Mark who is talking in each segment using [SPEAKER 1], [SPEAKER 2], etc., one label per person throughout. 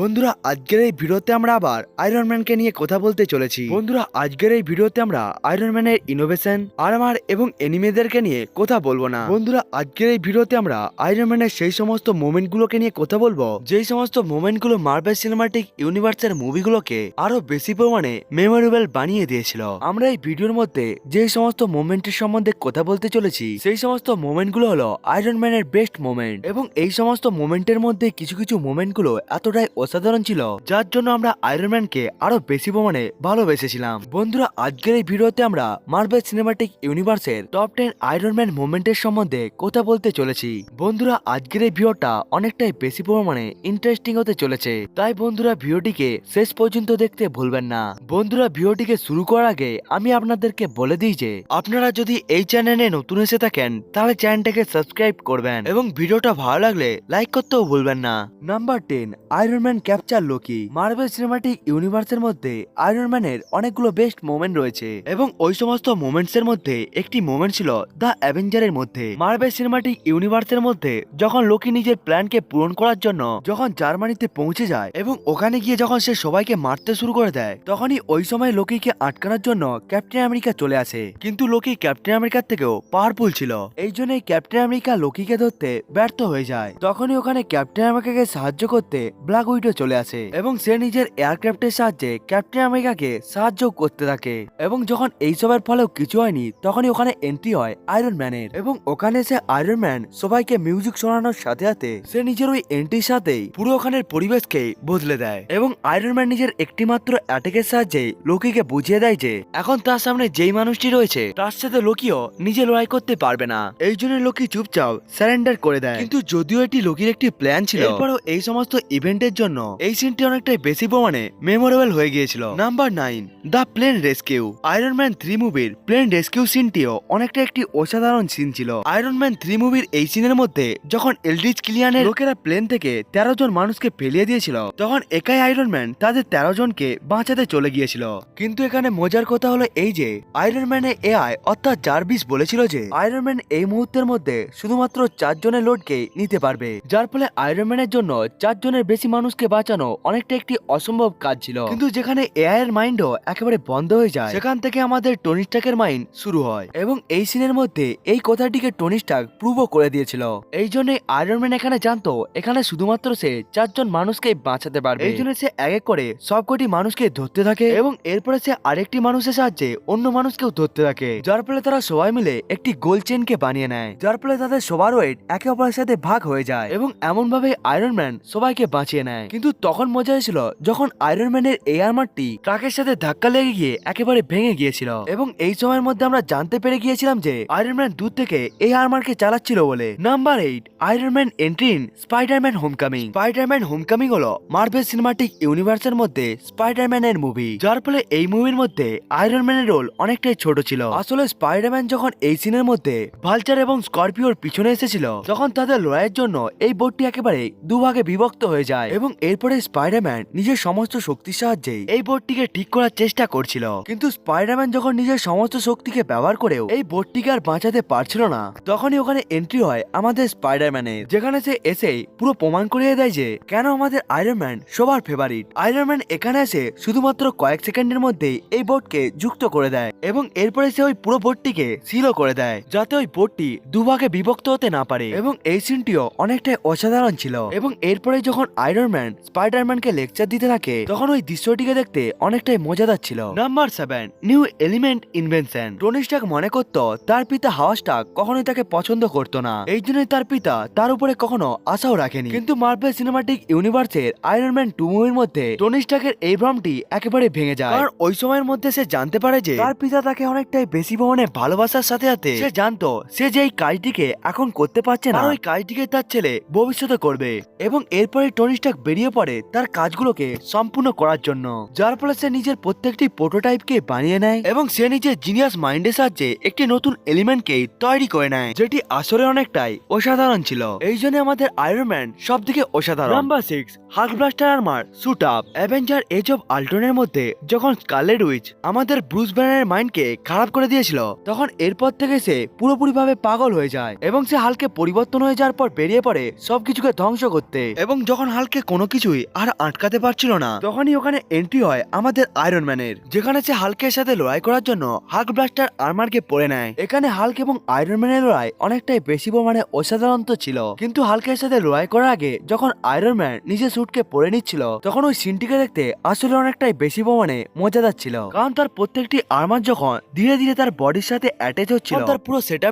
[SPEAKER 1] বন্ধুরা, আজকের এই ভিডিওতে আমরা আবার আয়রন ম্যানকে নিয়ে কথা বলতে চলেছি। বন্ধুরা, আজকের এই ভিডিওতে আমরা আয়রন ম্যানের ইনোভেশন আর্মার এবং এনিমেদেরকে নিয়ে কথা বলব না। বন্ধুরা, আজকের এই ভিডিওতে আমরা আয়রন ম্যানের সেই সমস্ত মোমেন্টগুলোকে নিয়ে কথা বলব, যেই সমস্ত মোমেন্টগুলো মার্বেল সিনেমাটিক ইউনিভার্সের মুভিগুলোকে আরও বেশি পরিমাণে মেমোরেবল বানিয়ে দিয়েছিল। আমরা এই ভিডিওর মধ্যে যে সমস্ত মোমেন্টের সম্বন্ধে কথা বলতে চলেছি, সেই সমস্ত মোমেন্টগুলো হলো আয়রন ম্যানের বেস্ট মোমেন্ট এবং এই সমস্ত মোমেন্টের মধ্যে কিছু কিছু মোমেন্টগুলো এতটাই অসাধারণ ছিল, যার জন্য আমরা আয়রন ম্যানকে আরও বেশি পরিমাণে ভালোবেসেছিলাম। বন্ধুরা, আজকের এই ভিডিওতে আমরা মার্বেল সিনেমাটিক ইউনিভার্সের টপ টেন আয়রন ম্যান মোমেন্টের সম্বন্ধে কথা বলতে চলেছি। বন্ধুরা, আজকের এই ভিডিওটা অনেকটাই বেশি পরিমাণে ইন্টারেস্টিং হতে চলেছে। তাই বন্ধুরা, ভিডিওটিকে শেষ পর্যন্ত দেখতে ভুলবেন না। বন্ধুরা, ভিডিওটিকে শুরু করার আগে আমি আপনাদেরকে বলে দিই যে, আপনারা যদি এই চ্যানেলে নতুন এসে থাকেন, তাহলে চ্যানেলটাকে সাবস্ক্রাইব করবেন এবং ভিডিওটা ভালো লাগলে লাইক করতেও ভুলবেন না। Number ten Iron Man capture Loki Marvel cinematic ইউনিভার্সের মধ্যে আয়রন ম্যানের অনেকগুলো বেস্ট মোমেন্ট রয়েছে এবং ওই সমস্ত মোমেন্টস এর মধ্যে একটি মোমেন্ট ছিল দ্য অ্যাভেঞ্জারের মধ্যে। মার্বেল সিনেমাটিক ইউনিভার্সের মধ্যে যখন লোকি নিজের প্ল্যানকে পূরণ করার জন্য যখন জার্মানিতে পৌঁছে যায় এবং ওখানে গিয়ে যখন সে সবাইকে মারতে শুরু করে দেয়, তখনই ওই সময় লোকিকে আটকানোর জন্য ক্যাপ্টেন আমেরিকা চলে আসে। কিন্তু লোকি ক্যাপ্টেন আমেরিকার থেকেও পাওয়ারফুল ছিল। এই জন্যই ক্যাপ্টেন আমেরিকা লোকিকে ধরতে ব্যর্থ হয়ে যায়। তখনই ওখানে ক্যাপ্টেন আমেরিকাকে সাহায্য করতে ব্ল্যাক উইডো চলে আসে এবং সে নিজের এয়ারক্রাফটের সাহায্যে ক্যাপ্টেন আমেরিকাকে সাহায্য করতে থাকে। এবং যখন এইসবের ফলেও কিছু হয়নি তখনই ওখানে এন্ট্রি হয় আয়রন ম্যানের এবং ওখানে সে আয়রন ম্যান সবাইকে মিউজিক শোনানোর সাথে সাথে সে নিজের ওই এন্ট্রির সাথেই পুরো ওখানের পরিবেশকে বদলে দেয়। এবং আয়রন ম্যান নিজের একটি মাত্র অ্যাটাকের সাহায্যে লোকিকে বুঝিয়ে দেয় যে এখন তার সামনে যেই মানুষটি রয়েছে তার সাথে লোকিও নিজে লড়াই করতে পারবে না। এই জন্য লোকি চুপচাপ স্যারেন্ডার করে দেয়। কিন্তু যদিও এটি লোকির একটি প্ল্যান ছিল এরপরও এই সমস্ত ইভেন্টের জন্য এই সিনটি অনেকটাই বেশি প্রমাণে মেমোরেবল হয়ে গিয়েছিল। Number nine the plane rescue Iron Man three মুভির প্লেন রেস্কিউ সিনটিও অনেকটা একটি অসাধারণ সিন ছিল। আয়রন ম্যান থ্রি মুভির এই সিনের মধ্যে যখন এলডিজ ক্লিয়ানের লোকেরা প্লেন থেকে তেরো জন মানুষকে ফেলিয়ে দিয়েছিল, তখন একাই আয়রন ম্যান তাদের তেরো জনকে বাঁচাতে চলে গিয়েছিল। কিন্তু এখানে মজার কথা হলো এই যে আয়রন ম্যানের এআই অর্থাৎ জার্ভিস বলেছিল যে আয়রন ম্যান এই মুহূর্তের মধ্যে শুধুমাত্র চারজনের লোডকে নিতে পারবে। যার ফলে আয়রন ম্যানের জন্য চারজনের বেশি মানুষকে বাঁচানো অনেকটা একটি অসম্ভব কাজ ছিল। কিন্তু যেখানে এআই এর মাইন্ডও একেবারে বন্ধ হয়ে যায়, সেখান থেকে আমাদের টনি স্টাকের মাইন্ড শুরু হয়। এবং এই সিনের মধ্যে এই কথাটিকে টনি স্টাক প্রুভও করে দিয়েছিল। এই জন্য আয়রন ম্যান এখানে জানতো, এখানে শুধুমাত্র সে চারজন মানুষকে বাঁচাতে পারবে। এই জন্য সে এক এক করে সবকটি মানুষকে ধরতে থাকে এবং এরপরে সে আরেকটি মানুষের সাহায্যে অন্য মানুষকেও ধরতে থাকে। যার ফলে তারা সবাই মিলে একটি গোল চেনকে বানিয়ে নেয়। যার ফলে তাদের সবার ওয়েট একে অপরের সাথে ভাগ হয়ে যায় এবং এমন ভাবে আয়রন ম্যান সবাইকে বাঁচিয়ে নেয়। কিন্তু তখন মজা হয়েছিল যখন আয়রন ম্যানের এই আর্মারটি ট্রাকের সাথে ধাক্কা লেগে গিয়ে একেবারে ভেঙে গিয়েছিল। এবং এই সময়ের মধ্যে আমরা জানতে পেরে গিয়েছিলাম যে আয়রন ম্যান দূর থেকে এই আর্মারকে চালাচ্ছিল বলে। Number eight Iron Man entry in Spiderman homecoming Spiderman homecoming হলো মার্ভেল সিনেমাটিক ইউনিভার্সের মধ্যে স্পাইডারম্যানের মুভি যার ফলে এই মুভির মধ্যে আয়রন ম্যানের রোল অনেকটাই ছোট ছিল। আসলে স্পাইডারম্যান যখন এই সিনের মধ্যে ভালচার এবং স্করপিওর পিছনে এসেছিল, তখন তাদের লড়াইয়ের জন্য এই বোর্ডটি একেবারে দুভাগে বিভক্ত হয়ে যায়। এবং এরপরে স্পাইডারম্যান নিজের সমস্ত শক্তির সাহায্যে এই বোর্ডটিকে ঠিক করার চেষ্টা করছিল। কিন্তু স্পাইডারম্যান যখন নিজের সমস্ত শক্তিকে ব্যবহার করেও এই বোর্ডটিকে আর বাঁচাতে পারছিল না, তখনই ওখানে এন্ট্রি হয় আমাদের স্পাইডারম্যানের, যেখানে সে এসে পুরো প্রমাণ করিয়ে দেয় যে, কেন আমাদের আয়রন ম্যান সবার ফেভারিট আয়রন ম্যান এখানে এসে শুধুমাত্র কয়েক সেকেন্ডের মধ্যেই এই বোর্ডকে যুক্ত করে দেয় এবং এরপরে সে ওই পুরো বোর্ডটিকে সিলও করে দেয়, যাতে ওই বোর্ডটি দুভাগে বিভক্ত হতে না পারে। এবং এই সিনটিও অনেকটাই অসাধারণ ছিল। এবং এরপরে যখন আয়রন ম্যান স্পাইডারম্যানকে লেকচার দিতে থাকে। তখন ওই দৃশ্যটিকে দেখতে অনেকটাই মজাদার ছিল। Number seven, new element invention. Tony Stark মনে করত, তার পিতা হাওয়া স্টার্ক কখনোই তাকে পছন্দ করতো না। এই জন্যই তার পিতা তার উপরে কখনো আশাও রাখেনি। কিন্তু মার্ভেল সিনেমাটিক ইউনিভার্সের আয়রন ম্যান টু মুভির মধ্যে টনি স্টার্কের এই ভ্রমটি একেবারে ভেঙে যায়। কারণ ওই সময়ের মধ্যে সে জানতে পারে যে তার পিতা তাকে অনেকটাই বেশি পরিমাণে ভালোবাসার সাথে সাথে সে জানতো সে যে এই কাজটিকে এখন করতে পারছে না। ওই কাজটিকে তার ছেলে ভবিষ্যতে করবে। এবং এরপরে টনি স্টার্ক বেরিয়ে পড়ে তার কাজগুলোকে সম্পূর্ণ করার জন্য। যার ফলে সে নিজের প্রত্যেকটি প্রোটোটাইপকে বানিয়ে নেয় এবং সে নিজের জিনিয়াস মাইন্ডের সাহায্যে একটি নতুন এলিমেন্টকে তৈরি করে নেয়, যেটি আসলে অনেকটাই অসাধারণ ছিল। এই জন্য আমাদের আয়রন ম্যান সব থেকে অসাধারণ। Number six Hulkbuster armour suit up Avenger age of আল্টনের মধ্যে যখন স্কারলেট উইচ আমাদের ব্রুস ব্যানারের মাইন্ডকে খারাপ করে দিয়েছিল, তখন এরপর থেকে সে পুরোপুরি ভাবে পাগল হয়ে যায় এবং সে হালকে পরিবর্তন হয়ে যাওয়ার পর বেরিয়ে পড়ে সবকিছুকে ধ্বংস করতে। এবং যখন হালকে কোনো কোনো কিছুই আর আটকাতে পারছিল না। তখনই ওখানে এন্ট্রি হয় আমাদের আয়রন ম্যানের যেখানে সে হালকের সাথে লড়াই করার জন্য হাল্ক ব্লাস্টার আর্মারকে পরে নেয়। এখানে হাল্ক এবং আয়রন ম্যানের লড়াই অনেকটাই বেশি পরিমাণে অসাধারণ ছিল। কিন্তু হালকের সাথে লড়াই করার আগে যখন আয়রন ম্যান নিজের স্যুটকে পরে নিচ্ছিল, তখন ওই সিনটিকে দেখতে আসলে অনেকটাই বেশি পরিমাণে মজাদার ছিল। কারণ তার প্রত্যেকটি আর্মার যখন ধীরে ধীরে তার বডির সাথে অ্যাটাচ হচ্ছিল তার পুরো সেট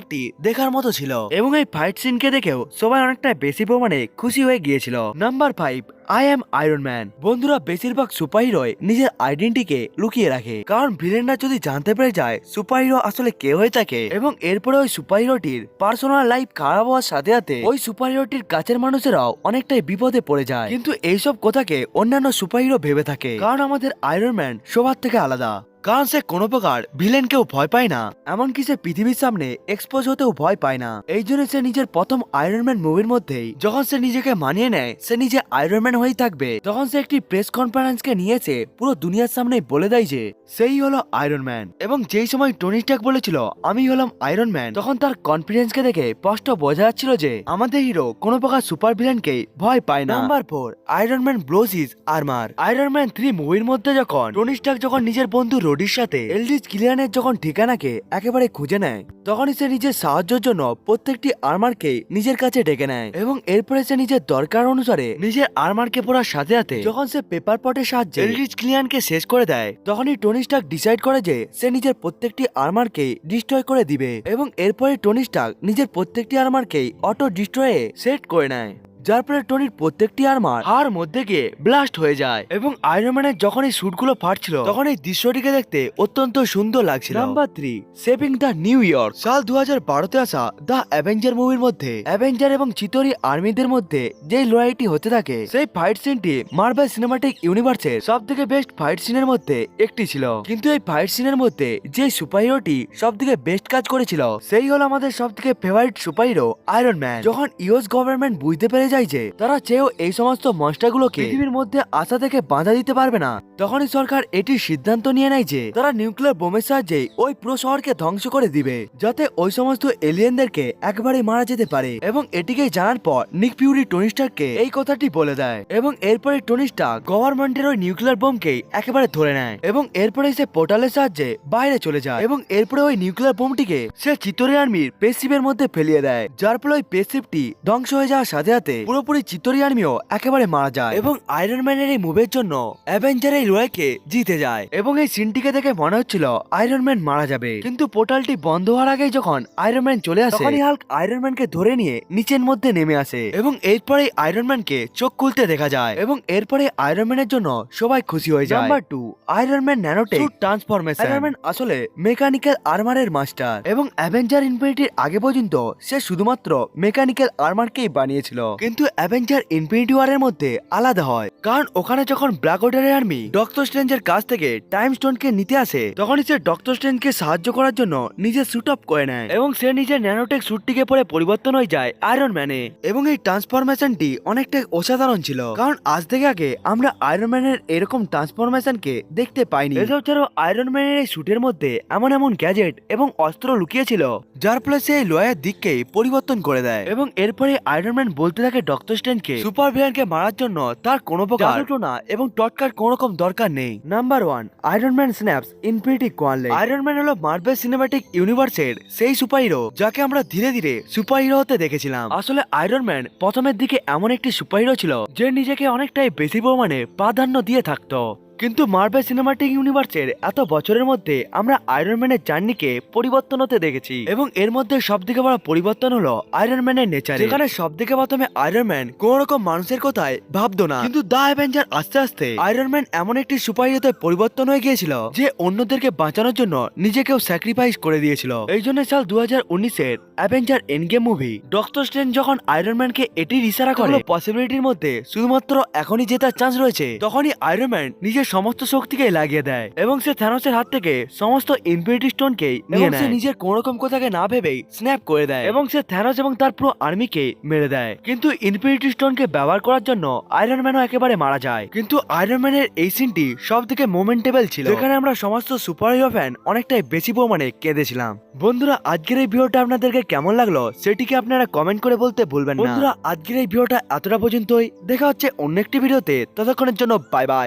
[SPEAKER 1] দেখার মতো ছিল। এবং এই ফাইট সিনকে দেখেও সবাই অনেকটা বেশি পরিমাণে খুশি হয়ে গিয়েছিল। Number five I am iron man বন্ধুরা, বেশিরভাগ সুপার হিরোয় নিজের আইডেন্টিটিকে লুকিয়ে রাখে। কারণ ভিলেনরা যদি জানতে পেরে যায় সুপার হিরো আসলে কে হয়ে থাকে, এবং এরপরে ওই সুপার হিরোটির পার্সোনাল লাইফ খারাপ হওয়ার সাথে সাথে ওই সুপার হিরোটির কাছের মানুষেরাও অনেকটাই বিপদে পড়ে যায়। কিন্তু এইসব কথাকে অন্যান্য সুপার হিরো ভেবে থাকে। কারণ আমাদের আয়রন ম্যান সবার থেকে আলাদা। কারণ সে কোনো প্রকার ভিলেনকেও ভয় পায় না, এমনকি সে পৃথিবীর সামনে এক্সপোজ হতেও ভয় পায় না। এই জন্য সে নিজের প্রথম আয়রন ম্যান মুভির মধ্যেই যখন সে নিজেকে মানিয়ে নেয়, সে নিজে আয়রন ম্যান হয়েই থাকবে। তখন সে একটি প্রেস কনফারেন্সকে নিয়েছে পুরো দুনিয়ার সামনে বলে দেয় যে, সেই হলো আয়রন ম্যান এবং যেই সময় টনি স্টার্ক বলেছিল, আমি হলাম আয়রন ম্যান তখন তার কনফিডেন্সকে দেখে স্পষ্ট বোঝা যাচ্ছিল যে, আমাদের হিরো কোনো প্রকার সুপার ভিলেনকে ভয় পায় না। Number four iron man blows his armour iron man three মুভির মধ্যে যখন টনি স্টার্ক যখন নিজের বন্ধু রোডির সাথে এলডিস কিলিয়ানের যখন ঠিকানাকে একেবারে খুঁজে নেয়, তখনই সে নিজের সাহায্যের জন্য প্রত্যেকটি আর্মারকে নিজের কাছে ডেকে নেয় এবং এরপরে সে নিজের দরকার অনুসারে নিজের আর্মারকে পড়ার সাথে সাথে যখন সে পেপার পটের সাহায্যে এলডিস ক্লিয়ানকে শেষ করে দেয়, তখনই টনি স্টার্ক ডিসাইড করে যে সে নিজের প্রত্যেকটি আর্মারকে ডিস্ট্রয় করে দিবে এবং এরপরে টনি স্টার্ক নিজের প্রত্যেকটি আর্মারকেই অটো ডিস্ট্রয়ে সেট করে নেয়। যার ফলে টনির প্রত্যেকটি আর্মার হার মধ্যে গিয়ে ব্লাস্ট হয়ে যায়। এবং আয়রন ম্যানের যখন এই স্যুটগুলো ফাটছিল তখন এই দৃশ্যটিকে দেখতে অত্যন্ত সুন্দর লাগছিল। Number three saving the New York সাল দু হাজার বারোতে আসা দ্য অ্যাভেঞ্জার মুভির মধ্যে অ্যাভেঞ্জার এবং চিতরি আর্মিদের মধ্যে যে লড়াইটি হতে থাকে সেই ফাইট সিনটি মার্বেল সিনেমাটিক ইউনিভার্সের সব থেকে বেস্ট ফাইট সিনের মধ্যে একটি ছিল। কিন্তু এই ফাইট সিনের মধ্যে যে সুপারহিরোটি সব থেকে বেস্ট কাজ করেছিল সেই হলো আমাদের সব থেকে ফেভারিট সুপারহিরো আয়রন ম্যান যখন ইউএস গভর্নমেন্ট বুঝতে পেরে যায় যে তারা চেয়েও এই সমস্ত মনস্টারগুলোকে পৃথিবীর মধ্যে আসা থেকে বাধা দিতে পারবে না। তখনই সরকার এটির সিদ্ধান্ত নিয়ে নেয় যে তারা নিউক্লিয়ার বোমের সাহায্যে ওই পুরো শহরকে ধ্বংস করে দিবে, যাতে ওই সমস্ত এলিয়েনদেরকে একবারে মারা যেতে পারে এবং এটিকে জানার পর নিক পিউরি টনি স্টারকে এই কথাটি বলে দেয় এবং এরপরে টনি স্টার গভর্নমেন্টের ওই নিউক্লিয়ার বোমকে একেবারে ধরে নেয় এবং এরপরে সে পোর্টালের সাহায্যে বাইরে চলে যায় এবং এরপরে ওই নিউক্লিয়ার বোমটিকে সে চিতরি আর্মির পেসিপের মধ্যে ফেলিয়ে দেয়, যার ফলে ওই পেসিপটি ধ্বংস হয়ে যাওয়ার সাথে সাথে পুরোপুরি চিত্তরি আর্মিও একেবারে মারা যায়। এবং আয়রন ম্যানের এই মুভের জন্য অ্যাভেঞ্জার এই লড়াইকে জিতে যায়। এবং এই সিনটিকে দেখে মনে হচ্ছিল আয়রন ম্যান মারা যাবে। কিন্তু পোর্টালটি বন্ধ হওয়ার আগেই যখন আয়রন ম্যান চলে আসে তখনই হাল্ক আয়রন ম্যানকে ধরে নিয়ে নিচের মধ্যে নেমে আসে। এবং এরপরে আয়রন ম্যানকে চোখ খুলতে দেখা যায়। এবং এরপরে আয়রন ম্যানের জন্য সবাই খুশি হয়ে যায়। Number two iron man nanotech transformation iron man আসলে মেকানিক্যাল আর্মারের মাস্টার এবং অ্যাভেঞ্জার ইনফিনিটির আগে পর্যন্ত সে শুধুমাত্র মেকানিক্যাল আর্মারকেই বানিয়েছিল। কিন্তু অ্যাভেঞ্জার ইনফিনিটি ওয়ারের মধ্যে আলাদা হয়। কারণ ওখানে যখন ব্ল্যাক ওয়াটারের আর্মি ডক্টর স্ট্রেঞ্জের কাছ থেকে টাইম স্টোনকে নিতে আসে, তখনই সে ডক্টর স্ট্রেঞ্জকে সাহায্য করার জন্য নিজের স্যুট আপ করে নেয় এবং সে নিজের ন্যানোটেক স্যুটটিকে পরে পরিবর্তন হয়ে যায় আয়রন ম্যানে এবং এই ট্রান্সফরমেশনটি অনেকটাই অসাধারণ ছিল, কারণ আজ থেকে আগে আমরা আয়রন ম্যানের এরকম ট্রান্সফরমেশনকে দেখতে পাইনি। এছাড়াও ছাড়াও আয়রন ম্যানের এই স্যুটের মধ্যে এমন এমন গ্যাজেট এবং অস্ত্র লুকিয়েছিল, যার ফলে সে লয়ের দিককে পরিবর্তন করে দেয়। এবং এরপরে আয়রন ম্যান বলতে থাকে ডক্টর স্ট্রেঞ্জকে সুপার ভিলেনকে মারার জন্য তার কোনো প্রকার না এবং টটকার কোন রকম দরকার নেই। Number one iron man snaps infinity কোয়ালে iron man হলো মার্বেল সিনেমাটিক ইউনিভার্সের সেই সুপার হিরো যাকে আমরা ধীরে ধীরে সুপার হিরো হতে দেখেছিলাম। আসলে আয়রন ম্যান প্রথমের দিকে এমন একটি সুপার হিরো ছিল যে নিজেকে অনেকটাই বেশি পরিমাণে প্রাধান্য দিয়ে থাকতো। কিন্তু মার্বেল সিনেমাটিক ইউনিভার্সের এত বছরের মধ্যে আমরা আয়রন ম্যানের জার্নিকে পরিবর্তন হতে দেখেছি। এবং এর মধ্যে সব থেকে বড় পরিবর্তন হলো আয়রন ম্যানের নেচার যেখানে সব থেকে প্রথমে আয়রন ম্যান কোন রকম মানুষের কথায় ভাবতো না। কিন্তু দা অ্যাভেঞ্জার আস্তে আস্তে আয়রন ম্যান এমন একটি সুপার হিরোতে পরিবর্তন হয়ে গিয়েছিল, যে অন্যদেরকে বাঁচানোর জন্য নিজেকেও স্যাক্রিফাইস করে দিয়েছিল। এই জন্য সাল দু হাজার উনিশের Avenger Endgame movie doctor Strange যখন আয়রন ম্যানকে এটির ইশারা করে পসিবিলিটির মধ্যে শুধুমাত্র এখনই জেতার চান্স রয়েছে, তখনই আয়রন ম্যান নিজের নিজের সমস্ত শক্তিকে লাগিয়ে দেয় এবং সে থ্যানোসের হাত থেকে সমস্ত ইনফিনিটি স্টোনকে নিয়ে নেয় সে নিজের কোন রকম কথাকে না ভেবেই স্ন্যাপ করে দেয়। এবং সে থ্যানোস এবং তার পুরো আর্মিকে মেরে দেয়। কিন্তু ইনফিনিটি স্টোনকে ব্যবহার করার জন্য আয়রন ম্যানও একেবারে মারা যায়। কিন্তু আয়রন ম্যানের এই সিনটি সব থেকে মোমেন্টেবল ছিল। যেখানে আমরা সমস্ত সুপার হিরো ফ্যান অনেকটাই বেশি পরিমাণে কেঁদেছিলাম। বন্ধুরা আজকের এই ভিডিওটা আপনাদেরকে কেমন লাগল সেটিকে আপনারা কমেন্ট করে বলতে ভুলবেন না। বন্ধুরা আজকের এই ভিডিওটা এতটা পর্যন্তই। দেখা হচ্ছে অন্য একটি ভিডিওতে ততক্ষণের জন্য বাই বাই